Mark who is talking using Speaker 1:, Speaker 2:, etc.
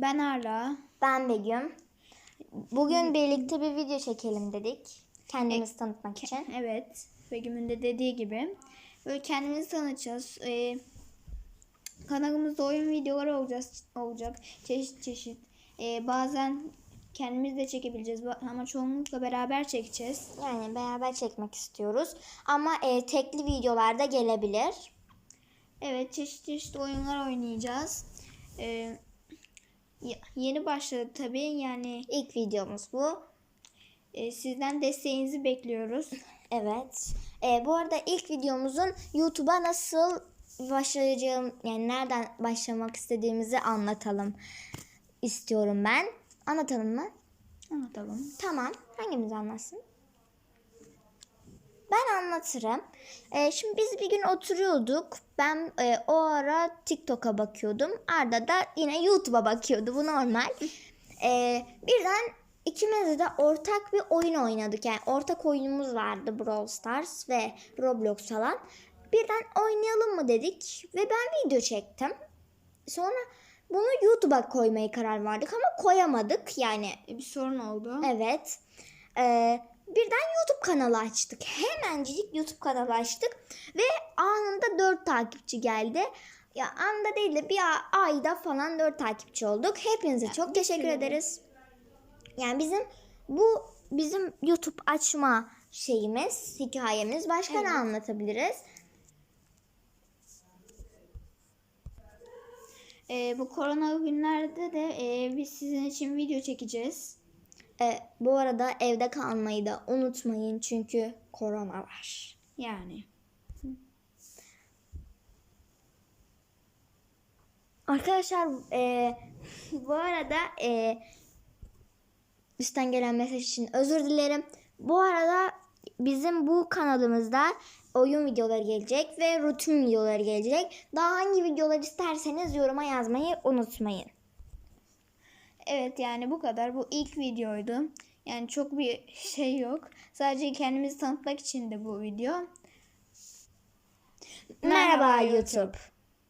Speaker 1: Ben Arla.
Speaker 2: Ben Begüm. Bugün birlikte bir video çekelim dedik. Kendimizi tanıtmak için.
Speaker 1: Evet. Begüm'ün de dediği gibi. Böyle kendimizi tanıtacağız. Ee, kanalımızda oyun videoları olacağız, olacak. Çeşit çeşit. Ee, bazen kendimiz de çekebileceğiz ama çoğunlukla beraber çekeceğiz.
Speaker 2: Yani beraber çekmek istiyoruz. Ama e, tekli videolarda gelebilir.
Speaker 1: Evet çeşit çeşit oyunlar oynayacağız. Ee, yeni başladı tabii yani
Speaker 2: İlk videomuz bu.
Speaker 1: e, sizden desteğinizi bekliyoruz.
Speaker 2: Evet. E, bu arada ilk videomuzun YouTube'a nasıl başlayacağım, yani nereden başlamak istediğimizi anlatalım istiyorum ben. Anlatalım mı?
Speaker 1: Anlatalım.
Speaker 2: Tamam. Hangimiz anlatsın? Ben anlatırım. Ee, şimdi biz bir gün oturuyorduk. Ben e, o ara TikTok'a bakıyordum. Arda da yine YouTube'a bakıyordu. Bu normal. Ee, birden ikimiz de ortak bir oyun oynadık. Yani ortak oyunumuz vardı Brawl Stars ve Roblox falan. Birden oynayalım mı dedik ve ben video çektim. Sonra bunu YouTube'a koymayı karar verdik ama koyamadık. Yani
Speaker 1: E, bir sorun oldu.
Speaker 2: Evet. Ee, birden YouTube kanalı açtık. Hemencik YouTube kanalı açtık. Ve anında 4 takipçi geldi. Ya anda değil de bir ayda falan 4 takipçi olduk. Hepinize çok teşekkür ederiz. Yani bizim bu bizim YouTube açma şeyimiz, hikayemiz. Başka ne
Speaker 1: Evet.
Speaker 2: anlatabiliriz?
Speaker 1: Ee, bu korona günlerde de e, biz sizin için video çekeceğiz.
Speaker 2: Ee, bu arada evde kalmayı da unutmayın çünkü korona var.
Speaker 1: Yani.
Speaker 2: Arkadaşlar e, bu arada e, üstten gelen mesaj için özür dilerim. Bu arada bizim bu kanalımızda oyun videoları gelecek ve rutin videoları gelecek. Daha hangi videolar isterseniz yoruma yazmayı unutmayın.
Speaker 1: Evet yani bu kadar. Bu ilk videoydu. Yani çok bir şey yok. Sadece kendimizi tanıtmak için de bu video.
Speaker 2: Merhaba YouTube.